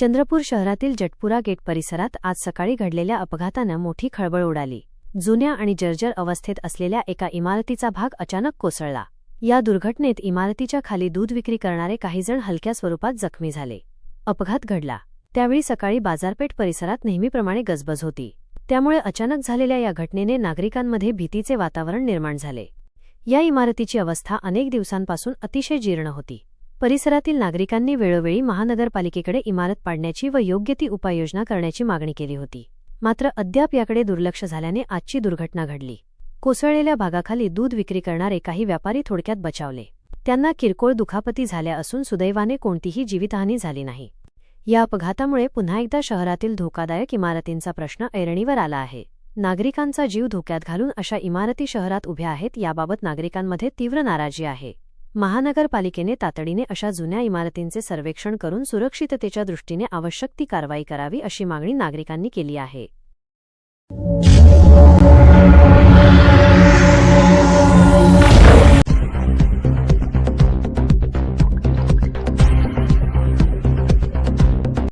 चंद्रपूर शहरातील जटपुरा गेट परिसरात आज सकाळी घडलेल्या अपघातानं मोठी खळबळ उडाली. जुन्या आणि जर्जर अवस्थेत असलेल्या एका इमारतीचा भाग अचानक कोसळला. या दुर्घटनेत इमारतीच्या खाली दूध विक्री करणारे काहीजण हलक्या स्वरूपात जखमी झाले. अपघात घडला. त्यावेळी सकाळी बाजारपेठ परिसरात नेहमीप्रमाणे गजबज होती. त्यामुळे अचानक झालेल्या या घटनेने नागरिकांमध्ये भीतीचे वातावरण निर्माण झाले. या इमारतीची अवस्था अनेक दिवसांपासून अतिशय जीर्ण होती. परिसरातील नागरिकांनी वेळोवेळी महानगरपालिकेकडे इमारत पाडण्याची व योग्य ती उपाययोजना करण्याची मागणी केली होती. मात्र अद्याप याकडे दुर्लक्ष झाल्याने आजची दुर्घटना घडली. कोसळलेल्या भागाखाली दूध विक्री करणारे काही व्यापारी थोडक्यात बचावले. त्यांना किरकोळ दुखापती झाल्या असून सुदैवाने कोणतीही जीवितहानी झाली नाही. या अपघातामुळे पुन्हा एकदा शहरातील धोकादायक इमारतींचा प्रश्न ऐरणीवर आला आहे. नागरिकांचा जीव धोक्यात घालून अशा इमारती शहरात उभ्या आहेत याबाबत नागरिकांमध्ये तीव्र नाराजी आहे. महानगरपालिकेने तातडीने अशा जुन्या इमारतींचे सर्वेक्षण करून सुरक्षिततेच्या दृष्टीने आवश्यक ती कारवाई करावी अशी मागणी नागरिकांनी केली आहे.